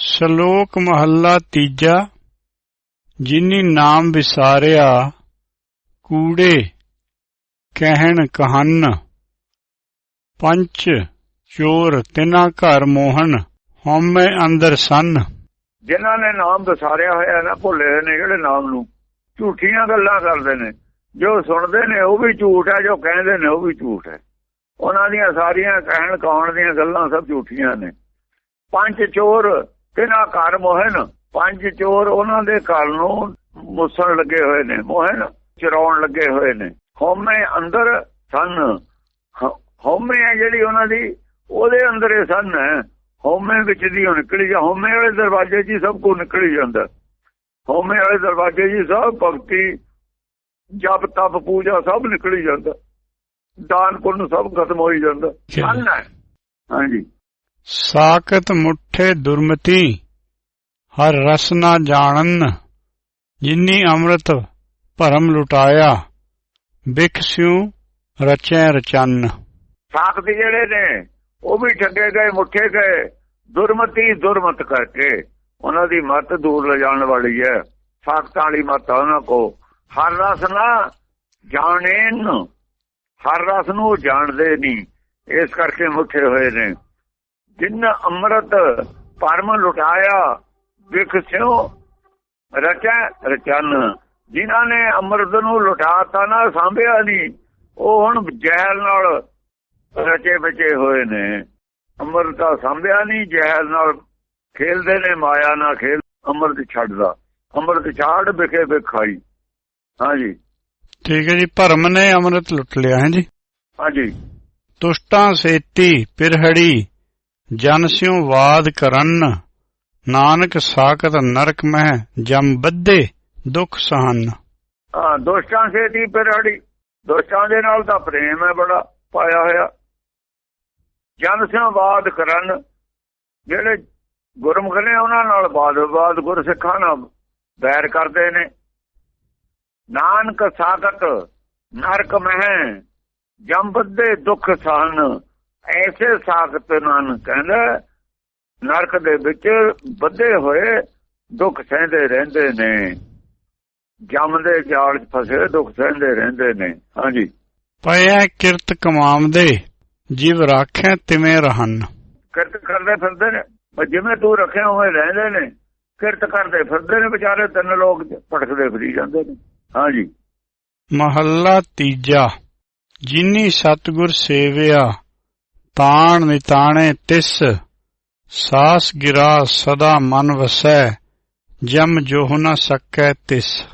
ਸ਼ਲੋਕ ਮਹੱਲਾ ਤੀਜਾ, ਜਿਨੀ ਨਾਮ ਵਿਸਾਰਿਆ, ਕੂੜੇ, ਕਹਿਣ ਕਹਨ, ਪੰਚ, ਚੋਰ ਤਿਨਾ ਘਰ ਮੋਹਨ, ਹਉਮੈ ਅੰਦਰ ਸੰਨ। ਜਿਨ੍ਹਾਂ ਨੇ ਨਾਮ ਵਿਸਾਰਿਆ ਹੋਇਆ ਨਾ ਭੁੱਲੇ ਨੇ ਜਿਹੜੇ ਨਾਮ ਨੂੰ? ਝੂਠੀਆਂ ਗੱਲਾਂ ਕਰਦੇ ਨੇ। ਜੋ ਸੁਣਦੇ ਨੇ, ਉਹ ਵੀ ਝੂਠ ਹੈ, ਜੋ ਕਹਿੰਦੇ ਨੇ, ਉਹ ਵੀ ਝੂਠ ਹੈ। ਉਹਨਾਂ ਦੀਆਂ ਸਾਰੀਆਂ ਕਹਿਣ ਕਹਾਉਣ ਦੀਆਂ ਗੱਲਾਂ ਸਭ ਝੂਠੀਆਂ ਨੇ। ਪੰਜ ਚੋਰ ਕਿਹਨਾਂ ਘਰ ਮੋਹਨ ਪੰਜ ਚੋਰ ਉਹਨਾਂ ਦੇ ਘਰ ਨੂੰ ਮੁਸਣ ਲੱਗੇ ਹੋਏ ਨੇ। ਮੋਹਨ ਚਰਾਉਣ ਲੱਗੇ ਹੋਏ ਨੇ। ਹਉਮੈ ਅੰਦਰ ਸਨ। ਹਉਮੈ ਜਿਹੜੀ ਉਹਨਾਂ ਦੀ ਉਹਦੇ ਅੰਦਰ ਇਹ ਸਨ। ਹਉਮੈ ਵਿੱਚ ਦੀ ਨਿਕਲੀ ਜਾ ਹਉਮੈ ਵਾਲੇ ਦਰਵਾਜ਼ੇ 'ਚ ਸਭ ਕੁਝ ਨਿਕਲੀ ਜਾਂਦਾ। ਹਉਮੈ ਵਾਲੇ ਦਰਵਾਜ਼ੇ 'ਚ ਸਭ ਭਗਤੀ ਜਪ ਤਪ ਪੂਜਾ ਸਭ ਨਿਕਲੀ ਜਾਂਦਾ। ਦਾਨ ਪੁੰਨ ਸਭ ਖਤਮ ਹੋਈ ਜਾਂਦਾ। ਸਨ ਹੈ। ਹਾਂਜੀ। ਸਾਕਤ ਮੁਠੇ ਦੁਰਮਤੀ, ਹਰ ਰਸ ਨਾ ਜਾਣਨ, ਜਿਨੀ ਅੰਮ੍ਰਿਤ ਭਰਮ ਲੁਟਾਇਆ, ਬਿਖ ਰਚੈ ਰਚਨ। ਸਾਖਤ ਜਿਹੜੇ ਨੇ, ਉਹ ਵੀ ਠੱਗੇ ਗਏ, ਮੁੱਠੇ ਗਏ, ਦੁਰਮਤੀ ਦੁਰਮਤ ਕਰਕੇ ਉਹਨਾਂ ਦੀ ਮਤ ਦੂਰ ਲਿਜਾਣ ਵਾਲੀ ਹੈ। ਸਾਖਤਾਂ ਵਾਲੀ ਮਤ ਉਹਨਾਂ ਕੋ ਹਰ ਰਸ ਨਾ ਜਾਣੇਨ, ਹਰ ਰਸ ਨੂੰ ਜਾਣਦੇ ਨਹੀਂ, ਇਸ ਕਰਕੇ ਮੁੱਠੇ ਹੋਏ ਨੇ। ਜਿਨ ਅੰਮ੍ਰਿਤ ਪਰਮ ਲੁਟਾਇਆ ਵਿਖ ਸਿਓ ਰਚੈ ਰਚਨ। ਜਿਨ੍ਹਾਂ ਨੇ ਅੰਮ੍ਰਿਤ ਨੂੰ ਲੁਟਾਤਾ ਨਾ ਸਾਂਭਿਆ ਨਹੀਂ ਉਹ ਹੁਣ ਜ਼ਹਿਰ ਨਾਲ ਰਚੇ ਬਚੇ ਹੋਏ ਨੇ। ਅੰਮ੍ਰਿਤਾ ਸੰਭਿਆ ਨਹੀਂ ਜ਼ਹਿਰ ਨਾਲ ਖੇਲਦੇ ਨੇ ਮਾਇਆ ਨਾਲ ਖੇਲ ਅੰਮ੍ਰਿਤ ਛੱਡਦਾ। ਅੰਮ੍ਰਿਤ ਛਾੜ ਵਿਖੇ ਵਿਖਾਈ। ਹਾਂਜੀ। ਠੀਕ ਹੈ ਜੀ ਭਰਮ ਨੇ ਅੰਮ੍ਰਿਤ ਲੁੱਟ ਲਿਆ ਹੈ ਜੀ। ਹਾਂਜੀ। ਤੁਸ਼ਟਾਂ ਸੇਤੀ ਪਿਰਹੜੀ ਜਨ ਸਿਉ ਵਾਦ ਕਰਨ, ਨਾਨਕ ਸਾਖਤ ਨਰਕ ਮਹਿ, ਜਮ ਬੱਧੇ ਦੁਖ ਸਹਨ। ਹਾਂ ਦੋਸਤਾਂ ਸੇਤੀ ਪਿਰੜੀ ਦੋਸਤਾਂ ਦੇ ਨਾਲ ਤਾਂ ਪ੍ਰੇਮ ਹੈ ਬੜਾ, ਪਾਇਆ ਹੋਇਆ। ਜਨ ਸੰਵਾਦ ਕਰਨ, ਜਿਹੜੇ ਗੁਰਮੁਖ ਨੇ ਉਹਨਾਂ ਨਾਲ ਬਾਦ ਬਾਦ ਗੁਰਸਿੱਖਾਂ ਨਾਲ ਬੈਰ ਕਰਦੇ ਨੇ। ਨਾਨਕ ਸਾਖਤ ਨਰਕ ਮਹਿ ਜੰਬਦੇ ਦੁੱਖ ਸਹਨ। ਐਸੇ ਸਾਖਤ ਨਾਨਕ ਕਹਿੰਦਾ ਨਰਕ ਦੇ ਵਿੱਚ ਬੱਧੇ ਹੋਏ ਦੁੱਖ ਸਹਿੰਦੇ ਰਹਿੰਦੇ ਨੇ। ਜਮ ਦੇ ਜਾਲ 'ਚ ਫਸੇ ਦੁੱਖ ਸਹਿੰਦੇ ਰਹਿੰਦੇ ਨੇ। ਹਾਂਜੀ। ਪਇਐ ਕਿਰਤ ਕਮਾਮਦੇ ਜਿਵ ਰਾਖੈ ਤਿਵੇਂ ਰਹਨ। ਕਿਰਤ ਕਰਦੇ ਫਿਰਦੇ ਨੇ। ਜਿਵੇਂ ਤੂੰ ਰੱਖਿਆ ਹੋਏ ਰਹਿੰਦੇ ਨੇ। ਕਿਰਤ ਕਰਦੇ ਫਿਰਦੇ ਨੇ ਵਿਚਾਰੇ ਤਿੰਨ ਲੋਕ ਭਟਕਦੇ ਫਿਰੀ ਜਾਂਦੇ ਨੇ। ਹਾਂਜੀ। ਮਹੱਲਾ ਤੀਜਾ ਜਿਨੀ ਸਤਗੁਰ ਸੇਵਿਆ ਤਾਣ ਨਿਤਾਣੇ ਤਿਸ, ਸਾਸ ਗਿਰਾ ਸਦਾ ਮਨ ਵਸੈ, ਜਮ ਜੋਹ ਨ ਸਕੈ ਤਿਸ।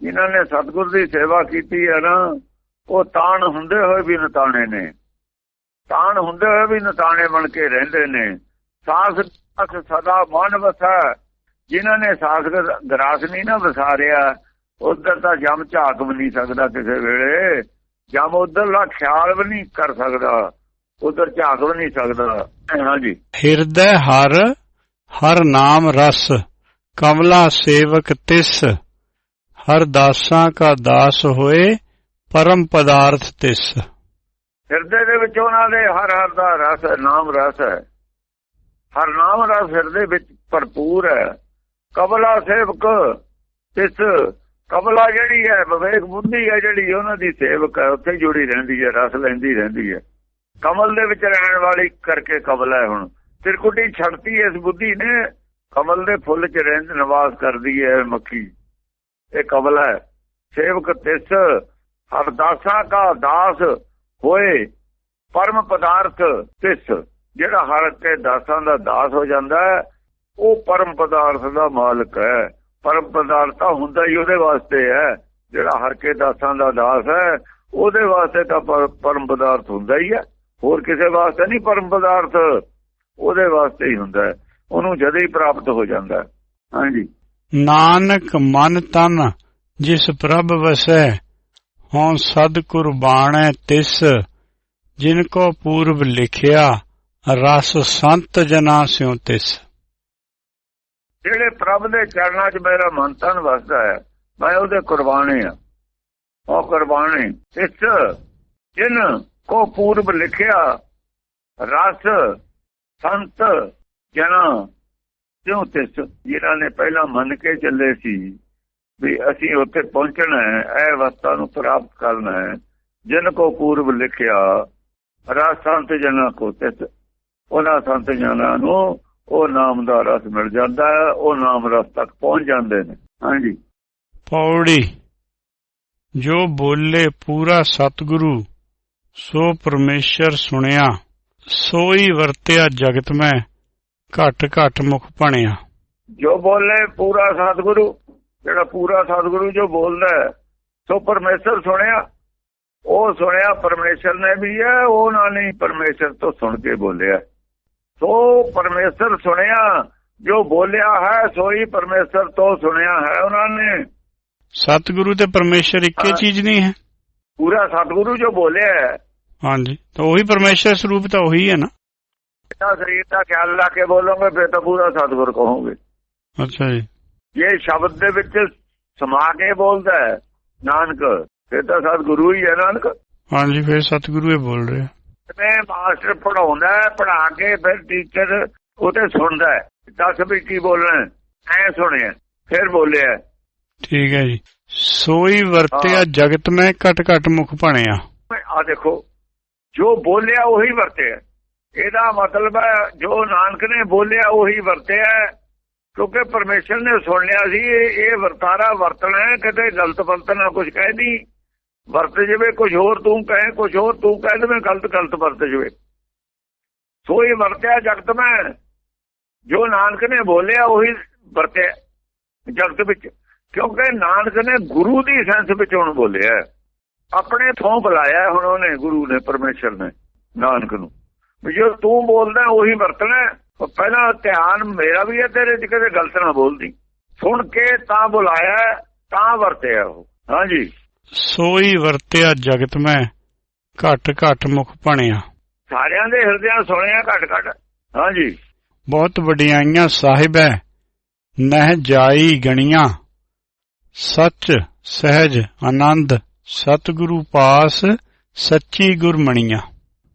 ਜਿਨ੍ਹਾਂ ਨੇ ਸਤਿਗੁਰ ਦੀ ਸੇਵਾ ਕੀਤੀ ਹੈ ਨਾ, ਉਹ ਤਾਣ ਹੁੰਦੇ ਹੋਏ ਵੀ ਨਤਾਣੇ ਨੇ। ਤਾਣ ਹੁੰਦੇ ਹੋਏ ਵੀ ਨਤਾਣੇ ਬਣ ਕੇ ਰਹਿੰਦੇ ਨੇ। ਸਾਸ ਅਸ ਸਦਾ ਮਨ ਵਸੈ। ਜਿਨ੍ਹਾਂ ਨੇ ਸਾਸ ਗ- ਗਰਾਸ ਨਹੀਂ ਨਾ ਵਸਾਰਿਆ, ਉਧਰ ਤਾਂ ਜਮ ਝਾਕ ਵੀ ਨਹੀਂ ਸਕਦਾ ਕਿਸੇ ਵੇਲੇ। ਜਮ ਉਧਰ ਦਾ ਖਿਆਲ ਵੀ ਨਹੀਂ ਕਰ ਸਕਦਾ। ਉਧਰ ਝਾਕ ਵੀ ਨਹੀਂ ਸਕਦਾ। ਹਾਂਜੀ। ਹਿਰਦੈ ਹਰ ਹਰ ਨਾਮ ਰਸ ਕਮਲਾ ਸੇਵਕ ਤਿਸ ਹਰ ਦਾਸਾਂ ਕਾ ਦਾਸ ਹੋਏ ਪਰਮ ਪਦਾਰਥ ਤਿਸ। ਹਿਰਦੇ ਦੇ ਵਿੱਚ ਉਹਨਾਂ ਦੇ ਹਰ ਹਰ ਦਾ ਰਸ ਨਾਮ ਰਸ ਹੈ। ਹਰ ਨਾਮ ਰਸ ਹਿਰਦੇ ਵਿੱਚ ਭਰਪੂਰ ਹੈ। ਕਬਲਾ ਸੇਵਕ ਇਸ ਕਬਲਾ ਜਿਹੜੀ ਹੈ ਵਿਵੇਕ ਬੁੱਧੀ ਹੈ ਜਿਹੜੀ ਉਹਨਾਂ ਦੀ ਸੇਵਕ ਹੈ ਉੱਥੇ ਜੁੜੀ ਰਹਿੰਦੀ ਹੈ ਰਸ ਲੈਂਦੀ ਰਹਿੰਦੀ ਹੈ। ਕਮਲ ਦੇ ਵਿੱਚ ਰਹਿਣ ਵਾਲੀ ਕਰਕੇ ਕਬਲਾ ਹੈ ਹੁਣ। ਤਿਰਕੁਟੀ ਛੜਤੀ ਇਸ ਬੁੱਧੀ ਨੇ, ਕਮਲ ਦੇ ਫੁੱਲ 'ਚ ਰਹਿੰਦ ਨਿਵਾਸ ਕਰਦੀ ਹੈ ਮੱਖੀ। ਇਹ ਕਮਲ ਹੈ। ਸੇਵਕ ਤਿਸ ਹਰ ਦਾਸਾਂ ਦਾਸ ਹੋਏ, ਪਰਮ ਪਦਾਰਥ ਤਿਸ। ਜਿਹੜਾ ਹਰ ਕੇ ਦਾਸਾਂ ਦਾ ਦਾਸ ਹੋ ਜਾਂਦਾ ਹੈ, ਉਹ ਪਰਮ ਪਦਾਰਥ ਦਾ ਮਾਲਕ ਹੈ। ਪਰਮ ਪਦਾਰਥ ਤਾਂ ਹੁੰਦਾ ਹੀ ਉਹਦੇ ਵਾਸਤੇ ਹੈ। ਜਿਹੜਾ ਹਰ ਕੇ ਦਾਸਾਂ ਦਾ ਦਾਸ ਹੈ, ਉਹਦੇ ਵਾਸਤੇ ਤਾਂ ਪਰਮ ਪਦਾਰਥ ਹੁੰਦਾ ਹੀ ਹੈ। ਹੋਰ ਕਿਸੇ ਵਾਸਤੇ ਨਹੀਂ ਪਰਮ ਪਦਾਰਥ ਉਹਦੇ ਵਾਸਤੇ ਹੀ ਹੁੰਦਾ ਹੈ। ਉਹਨੂੰ ਜਦ ਹੀ ਪ੍ਰਾਪਤ ਹੋ ਜਾਂਦਾ ਹਾਂਜੀ। ਨਾਨਕ ਮਨ ਤਨ ਜਿਸ ਪ੍ਰਭ ਵਸੈ ਹਉ ਸਦ ਕੁਰਬਾਨੈ ਤਿਸ। ਜਿਨ ਕੋ ਪੂਰਬ ਲਿਖਿਆ ਰਸ ਸੰਤ ਜਨਾ ਸਿਉ ਤਿਸ। ਜਿਹੜੇ ਪ੍ਰਭ ਦੇ ਚਰਨਾਂ 'ਚ ਮੇਰਾ ਮਨ ਤਨ ਵਸਦਾ ਹੈ ਮੈਂ ਉਹਦੇ ਕੁਰਬਾਨੇ ਆ ਉਹ ਕੁਰਬਾਨੇ ਇਸ ਜਿਨ ਕੋ ਪੂਰਬ ਲਿਖਿਆ, ਰਸ, ਸੰਤ, ਜਨਾ ਕਿਉਂ ਤਿਸ ਜਿਨ੍ਹਾਂ ਨੇ ਪਹਿਲਾਂ ਮੰਨ ਕੇ ਚੱਲੇ ਸੀ, ਵੀ ਅਸੀਂ ਉੱਥੇ ਪਹੁੰਚਣਾ ਹੈ, ਇਹ ਅਵਸਥਾ ਨੂੰ ਪ੍ਰਾਪਤ ਕਰਨਾ ਹੈ। ਜਿਨ ਕੋ ਪੂਰਬ ਲਿਖਿਆ, ਰਸ, ਸੰਤ, ਜਨਾਂ ਕੋ ਤਿਸ ਉਹਨਾਂ ਸੰਤ ਜਨਾਂ ਨੂੰ ਉਹ ਨਾਮ ਦਾ ਰਸ ਮਿਲ ਜਾਂਦਾ ਹੈ, ਉਹ ਨਾਮ ਰਸ ਤੱਕ ਪਹੁੰਚ ਜਾਂਦੇ ਨੇ। ਹਾਂਜੀ। ਪੌੜੀ, ਜੋ ਬੋਲੇ ਪੂਰਾ ਸਤਿਗੁਰੂ ਸੋ ਪਰਮੇਸ਼ਰ ਸੁਣਿਆ ਸੋਈ ਵਰਤਿਆ ਜਗਤ ਮੈਂ ਘਟ ਘਟ ਮੁਖ ਭਣਿਆ। ਜੋ ਬੋਲੇ ਪੂਰਾ ਸਤਿਗੁਰੂ ਜਿਹੜਾ ਪੂਰਾ ਸਤਿਗੁਰੂ ਜੋ ਬੋਲਦਾ ਹੈ, ਸੋ ਪਰਮੇਸ਼ਰ ਸੁਣਿਆ ਉਹ ਸੁਣਿਆ ਪਰਮੇਸ਼ਰ ਨੇ ਵੀ ਹੈ ਉਹਨਾਂ ਨੇ ਪਰਮੇਸ਼ਰ ਤੋਂ ਸੁਣ ਕੇ ਬੋਲਿਆ। ਸੋ ਪਰਮੇਸ਼ਰ ਸੁਣਿਆ ਜੋ ਬੋਲਿਆ ਹੈ ਸੋਈ ਪਰਮੇਸ਼ਰ ਤੋਂ ਸੁਣਿਆ ਹੈ ਉਹਨਾਂ ਨੇ। ਸਤਿਗੁਰੂ ਤੇ ਪਰਮੇਸ਼ਰ ਇੱਕੇ। ਚੀਜ਼ ਨਹੀਂ ਹੈ। ਪੂਰਾ ਸਤਿਗੁਰੂ ਜੋ ਬੋਲਿਆ ਹੈ ਹਾਂਜੀ। ਤਾਂ ਉਹੀ ਪਰਮੇਸ਼ਰ ਸਰੂਪ ਤਾਂ ਉਹੀ ਹੈ ਨਾ। ਤਾਂ ਸਰੀਰ ਦਾ ਖਿਆਲ ਲਾ ਕੇ ਬੋਲੋਗੇ ਫਿਰ ਤਾਂ ਪੂਰਾ ਸਤਿਗੁਰ ਕਹੋਗੇ। ਅੱਛਾ ਜੀ। ਇਹ ਸ਼ਬਦ ਦੇ ਵਿੱਚ ਸਮਾ ਕੇ ਬੋਲਦਾ ਹੈ ਨਾਨਕ ਫਿਰ ਤਾਂ ਸਤਿਗੁਰੂ ਹੀ ਹੈ ਨਾਨਕ। ਹਾਂਜੀ ਫਿਰ ਸਤਿਗੁਰੂ ਇਹ ਬੋਲ ਰਿਹਾ। ਮੈਂ ਮਾਸਟਰ ਪੜਾਉਂਦਾ ਹੈ ਪੜਾ ਕੇ ਫਿਰ ਟੀਚਰ ਉਹ ਤੇ ਸੁਣਦਾ ਹੈ ਦੱਸ ਵੀ ਕੀ ਬੋਲਣਾ ਐ ਸੁਣਿਆ ਫਿਰ ਬੋਲਿਆ। ਠੀਕ ਹੈ ਜੀ। ਸੋਈ ਵਰਤਿਆ ਹਾਂ। ਜਗਤ ਮੈਂ ਘਟ ਘਟ ਮੁਖ ਭਣਿਆ। ਆ ਦੇਖੋ ਜੋ ਬੋਲਿਆ ਉਹੀ ਵਰਤਿਆ ਇਹਦਾ ਮਤਲਬ ਹੈ, ਜੋ ਨਾਨਕ ਨੇ ਬੋਲਿਆ ਉਹੀ ਵਰਤਿਆ ਕਿਉਂਕਿ ਪਰਮੇਸ਼ਰ ਨੇ ਸੁਣ ਲਿਆ ਸੀ, ਇਹ ਵਰਤਾਰਾ ਵਰਤਣਾ ਹੈ, ਕਿਤੇ ਗਲਤ ਵਰਤਣਾ ਕੁਝ ਕਹਿਦੀ ਵਰਤ ਜਵੇ ਕੁਝ ਹੋਰ ਤੂੰ ਕਹੇ ਕੁਝ ਹੋਰ ਤੂੰ ਕਹਿ ਦੇਵੇਂ, ਗਲਤ ਗਲਤ ਵਰਤ ਜਵੇ। ਸੋ ਇਹ ਵਰਤਿਆ ਜਗਤ ਮੈਂ। ਜੋ ਨਾਨਕ ਨੇ ਬੋਲਿਆ, ਉਹੀ ਵਰਤਿਆ ਜਗਤ ਵਿੱਚ। ਕਿਉਂਕਿ ਨਾਨਕ ਨੇ ਗੁਰੂ ਦੀ ਸੈਂਸ ਵਿੱਚ ਹੁਣ ਬੋਲਿਆ ਆਪਣੇ ਥੋਂ ਬੁਲਾਇਆ ਹੁਣ ਉਹਨੇ ਗੁਰੂ ਨੇ ਪਰਮੇਸ਼ਰ ਨੇ ਨਾਨਕ ਨੂੰ। ਵੀ ਜੋ ਤੂੰ ਬੋਲਦਾ ਉਹੀ ਵਰਤਣਾ ਪਹਿਲਾਂ ਧਿਆਨ ਮੇਰਾ ਵੀ ਹੈ ਤੇਰੇ ਚ ਕਿਤੇ ਗਲਤ ਨਾ ਬੋਲਦੀ। ਸੁਣ ਕੇ ਤਾਂ ਬੁਲਾਇਆ ਤਾਂ ਵਰਤਿਆ ਉਹ। ਹਾਂਜੀ। ਸੋਈ ਵਰਤਿਆ ਜਗਤ ਮੈਂ ਘਟ ਘਟ ਮੁਖ ਭਣਿਆ। ਸਾਰਿਆਂ ਦੇ ਹਿਰਦਿਆਂ ਸੁਣਿਆ ਘਟ ਘਟ। ਹਾਂਜੀ। ਬਹੁਤ ਵਡਿਆਈਆਂ ਸਾਹਿਬ ਹੈ ਨਹਿ ਜਾਈ ਗਣੀਆਂ। ਸੱਚ ਸਹਿਜ ਆਨੰਦ ਸਤਿਗੁਰੂ ਪਾਸ, ਸੱਚੀ ਗੁਰਮਣੀਆਂ।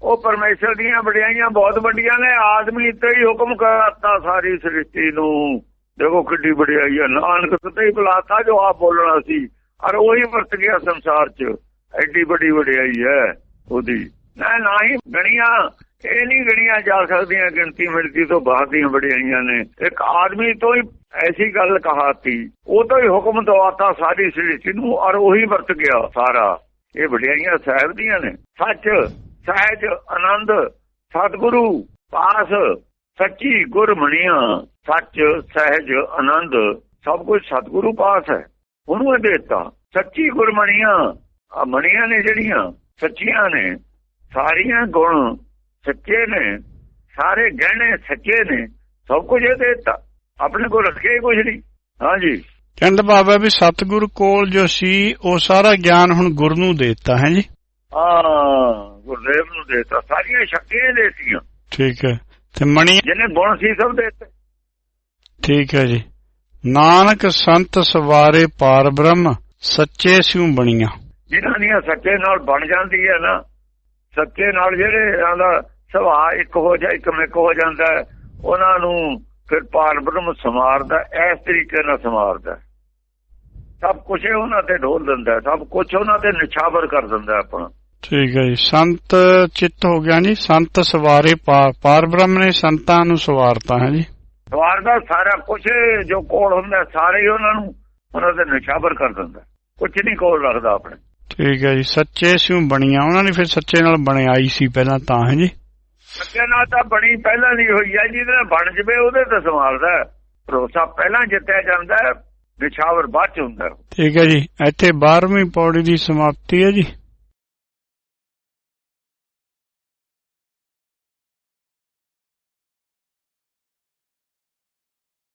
ਉਹ ਪਰਮੇਸ਼ਰ ਦੀਆਂ ਵਡਿਆਈਆਂ ਬਹੁਤ ਵੱਡੀਆਂ ਨੇ, ਆਦਮੀ ਤੇ ਹੀ ਹੁਕਮ ਕਰਤਾ ਸਾਰੀ ਸ੍ਰਿਸ਼ਟੀ ਨੂੰ। ਦੇਖੋ ਕਿੱਡੀ ਵਡਿਆਈ ਹੈ ਨਾਨਕ ਤੇ ਹੀ ਬੁਲਾਤਾ ਜੋ ਆਪ ਬੋਲਣਾ ਸੀ, ਔਰ ਉਹੀ ਵਰਤ ਗਿਆ ਸੰਸਾਰ 'ਚ। ਐਡੀ ਵੱਡੀ ਵਡਿਆਈ ਹੈ ਉਹਦੀ। ਨਾ ਨਾ ਹੀ ਗਣੀਆਂ, ਇਹ ਨਹੀਂ ਗਣੀਆਂ ਜਾ ਸਕਦੀਆਂ ਗਿਣਤੀ ਮਿਲਤੀ ਤੋਂ ਬਾਹਰ ਦੀਆਂ ਵਡਿਆਈਆਂ ਨੇ। ਇੱਕ ਆਦਮੀ ਤੋਂ ਹੀ ਐਸੀ ਗੱਲ ਕਹਾਤੀ। ਉਹ ਤੋਂ ਹੀ ਹੁਕਮ ਦਵਾਤਾ ਸਾਰੀ ਸ੍ਰਿਸ਼ਟੀ ਨੂੰ ਔਰ ਉਹੀ ਵਰਤ ਗਿਆ ਸਾਰਾ। ਇਹ ਵਡਿਆਈਆਂ ਸਾਹਿਬ ਦੀਆਂ ਨੇ। ਸੱਚ, ਸਹਿਜ, ਆਨੰਦ, ਸਤਿਗੁਰੂ, ਪਾਸ, ਸੱਚੀ ਗੁਰਮਣੀਆਂ, ਸੱਚ, ਸਹਿਜ, ਆਨੰਦ, ਸਭ ਕੁਝ ਸਤਿਗੁਰੂ ਪਾਸ ਹੈ। ਉਹਨੂੰ ਇਹ ਦੇਤਾ। ਸੱਚੀ ਗੁਰਮਣੀਆਂ, ਆ ਮਣੀਆਂ ਨੇ ਜਿਹੜੀਆਂ, ਸੱਚੀਆਂ ਨੇ, ਸਾਰੀਆਂ ਗੁਣ ਸੱਚੇ ਨੇ, ਸਾਰੇ ਗਹਿਣੇ ਸੱਚੇ ਨੇ, ਸਭ ਕੁਝ ਇਹ ਦੇਤਾ। ਆਪਣੇ ਕੋਲ ਰੱਖਿਆ ਕੁਝ ਨਹੀਂ। ਹਾਂਜੀ। ਕਹਿੰਦਾ ਬਾਬਾ ਵੀ ਸਤਿਗੁਰ ਕੋਲ ਜੋ ਸੀ ਉਹ ਸਾਰਾ ਗਿਆਨ ਹੁਣ ਗੁਰ ਨੂੰ ਦੇ ਦਿੱਤਾ ਹੈ ਜੀ? ਹਾਂ ਗੁਰਦੇਵ ਨੂੰ ਦੇਤਾ। ਸਾਰੀਆਂ ਸ਼ਕਤੀਆਂ ਦੇਤੀਆਂ। ਠੀਕ ਹੈ। ਤੇ ਮਣੀ ਜਿਹਨੇ ਗੁਣ ਸੀ ਸਭ ਦੇਤੇ। ਠੀਕ ਹੈ ਜੀ। ਨਾਨਕ ਸੰਤ ਸਵਾਰੇ ਪਾਰ ਬ੍ਰਹਮ ਸੱਚੇ ਸਿਉ ਬਣੀਆਂ। ਜਿਨ੍ਹਾਂ ਦੀਆਂ ਸੱਚੇ ਨਾਲ ਬਣ ਜਾਂਦੀ ਹੈ ਨਾ ਸੱਚੇ ਨਾਲ ਜਿਹੜੇ ਦਾ ਸੁਭਾਅ ਇੱਕ ਹੋ ਜਾ ਇੱਕ ਮਿਕ ਹੋ ਜਾਂਦਾ ਉਹਨਾਂ ਨੂੰ ਫਿਰ ਪਾਰ ਬ੍ਰਹਮ ਸਮਾਰਦਾ ਇਸ ਤਰੀਕੇ ਨਾਲ ਸਮਾਰਦਾ ਸਭ ਕੁਝ ਉਹਨਾਂ ਤੇ ਢੋਲ ਦਿੰਦਾ ਸਭ ਕੁਝ ਉਹਨਾਂ ਤੇ ਨਿਛਾਵਰ ਕਰ ਦਿੰਦਾ ਆਪਣਾ। ਠੀਕ ਹੈ ਜੀ। ਸੰਤ ਚਿੱਤ ਹੋ ਗਿਆ ਜੀ ਸੰਤ ਸਵਾਰੇ ਪਾਰ ਬ੍ਰਹਮ ਨੇ ਸੰਤਾਂ ਨੂੰ ਸਵਾਰਤਾ ਹੈ ਜੀ। ਸਵਾਰ ਦਾ ਸਾਰਾ ਕੁਝ ਜੋ ਕੋਲ ਹੁੰਦਾ ਸਾਰੇ ਉਹਨਾਂ ਨੂੰ ਉਹਨਾਂ ਤੇ ਨਿਛਾਵਰ ਕਰ ਦਿੰਦਾ। ਕੁਝ ਨਹੀਂ ਕੋਲ ਰੱਖਦਾ ਆਪਣੇ। ਠੀਕ ਹੈ ਜੀ। ਸੱਚੇ ਸਿਉ ਬਣੀਆਂ ਉਹਨਾਂ ਨੇ ਫਿਰ ਸੱਚੇ ਨਾਲ ਬਣਾਈ ਸੀ ਪਹਿਲਾਂ ਤਾਂ ਹੈ ਜੀ। ਸੱਚੇ ਨਾਲ ਤਾਂ ਬਣੀ, ਪਹਿਲਾਂ ਨਹੀਂ ਹੋਈ ਹੈ, ਜਿਹਦੇ ਨਾਲ ਬਣ ਜਵੇ ਉਹਦੇ ਤੇ ਸੰਭਾਲਦਾ ਭਰੋਸਾ ਪਹਿਲਾਂ ਜਿੱਤਿਆ ਜਾਂਦਾ ਹੈ ਨਿਛਾਵਰ ਬਾਅਦ ਚ ਹੁੰਦਾ ਠੀਕ ਹੈ ਜੀ, ਇੱਥੇ 12ਵੀਂ ਪੌੜੀ ਦੀ ਸਮਾਪਤੀ ਹੈ ਜੀ।